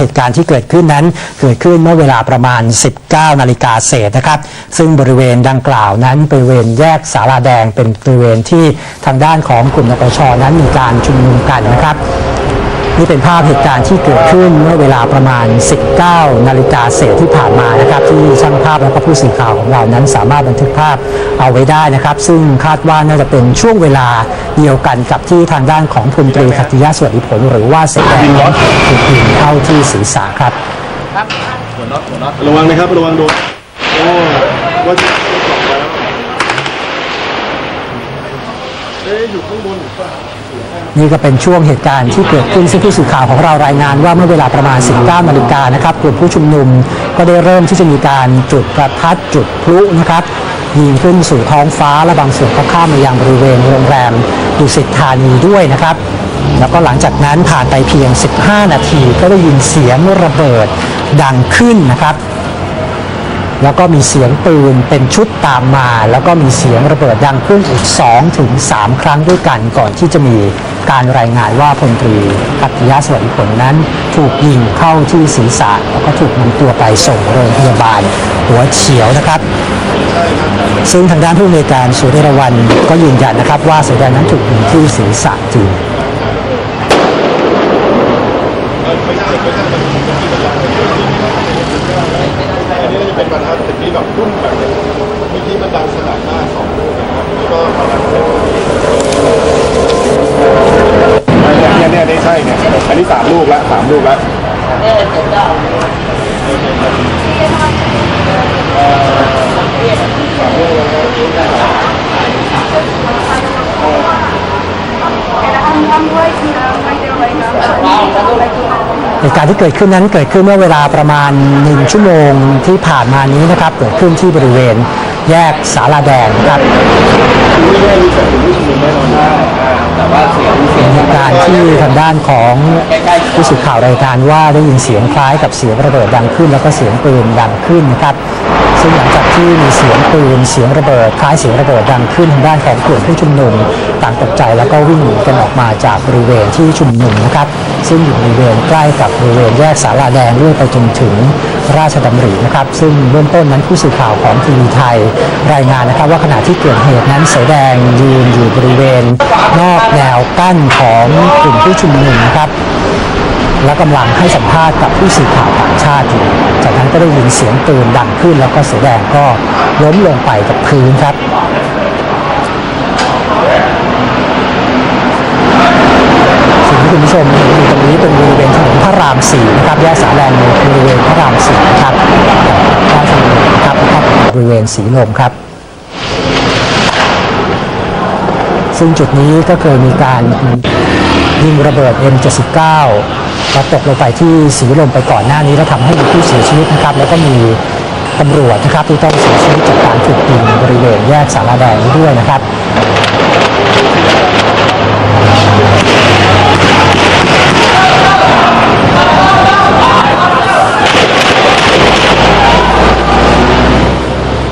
เหตุการณ์ที่เกิดขึ้นนั้นเกิดขึ้นเมื่อเวลาประมาณ 19 นาฬิกาเศษนะครับ ซึ่งบริเวณดังกล่าวนั้นบริเวณแยกสาราแดงเป็นบริเวณที่ทางด้านของกลุ่มนปชนั้นมีการชุมนุมกันนะครับ นี่เป็นภาพเหตุการณ์ที่เกิดขึ้นเมื่อเวลาประมาณ 19 นาฬิกาเศษที่ผ่านมานะครับ ที่ช่างภาพและก็ผู้สื่อข่าวของเรานั้นสามารถบันทึกภาพเอาไว้ได้นะครับ ซึ่งคาดว่าน่าจะเป็นช่วงเวลาเดียวกันกับที่ทางด้านของพลตรีขัตติยะสวัสดิผล หรือว่าเสกแดงนั้นถูกยิงเข้าที่ศีรษะครับระวังนะครับระวังโดนโอ้ว่าจะเอ๊ะอยู่ข้างบ นี่ก็เป็นช่วงเหตุการณ์ที่เกิดขึ้นซึ่งผู้สื่อข่าวของเรารายงานว่าเมื่อเวลาประมาณ 19นาฬิกานะครับกลุ่มผู้ชุมนุมก็ได้เริ่มที่จะมีการจุดประทัดจุดพลุนะครับยิงขึ้นสู่ท้องฟ้าและบางส่วนก็ข้ามมายังบริเวณโรงแรมดุสิตธานีด้วยนะครับ แล้วก็หลังจากนั้นผ่านไปเพียง 15 นาทีก็ได้ยินเสียงระเบิดดังขึ้นนะครับ แล้วก็มีเสียงปืนเป็นชุดตามมา แล้วก็มีเสียงระเบิดดังขึ้นอีก2ถึง3ครั้งด้วยกันก่อนที่จะมีการรายงานว่าพลตรีกัตยะสวัสดิผลนั้น ถูกยิงเข้าที่ศีรษะแล้วก็ถูกนำตัวไปส่งโรงพยาบาลหัวเฉียวนะครับ ซึ่งทางด้านผู้อำนวยการศูนย์เอรวันก็ยืนยันนะครับ ว่าเสือแดงนั้นถูกยิงที่ศีรษะจริงอันนี้ก็จะเป็นบรรทัดแต่ที่แบบรุ่นแบบเมื่อกี้มันดังสนั่นมากสองลูกนะครับแล้วก็ประมาณเสร็จเนี่ยเนี่ยเนี่ยใช่เนี่ยอันนี้สามลูกแล้วสามลูกแล้ว เหตุการณ์ที่เกิดขึ้นนั้นเกิดขึ้นเมื่อเวลาประมาณ 1 ชั่วโมงที่ผ่านมานี้นะครับ เกิดขึ้นที่บริเวณแยกสาราแดงครับเป็นเหตุการณ์ที่ทาง ด้านของผู้สื่อข่าวรายการว่าได้ยินเสียงคล้ายกับเสียงระเบิดดังขึ้น แล้วก็เสียงปืนดังขึ้นนะครับซึ่งหลังจากที่มีเสียงปืนเสียงระเบิดคล้ายเสียงระเบิดดังขึ้นทางด้านของกลุ่มผู้ชุมนุมต่างตกใจแล้วก็วิ่งหนีกันออกมาจากบริเวณที่ชุมนุมนะครับซึ่งอยู่บริเวณใกล้กับบริเวณแยกสาราแดงเรื่อยไปจนถึงราชดำรินะครับซึ่งเบื้องต้นนั้นผู้สื่อข่าวของทีวีไทย รายงานนะครับว่าขณะที่เกิดเหตุนั้นเสแดงยืนอยู่บริเวณ นอกแนวกั้นของกลุ่มผู้ชุมนุมนะครับ และกำลังให้สัมภาษณ์กับผู้สื่อข่าวต่างชาติอยู่จากนั้นก็ได้ยินเสียงปืนดังขึ้น แล้วก็เสือแดงก็ล้มลงไปกับพื้นครับสิ่งที่คุณผู้ชมเห็นอยู่ตรงนี้เป็นบริเวณถนนพระรามสี่นะครับแยกสาแลนบริเวณพระรามสี่นะครับราชดำเนินครับแล้วก็บริเวณสีลมครับซึ่งจุดนี้ก็เคยมีการ ยิงระเบิด M79 มาตกลงไปที่สีลมไปก่อนหน้านี้แล้วทำให้มีผู้เสียชีวิตนะครับ แล้วก็มีตำรวจนะครับที่ต้องเสียชีวิตจากการถูกยิงบริเวณแยกสาราแดงนี้ด้วยนะครับ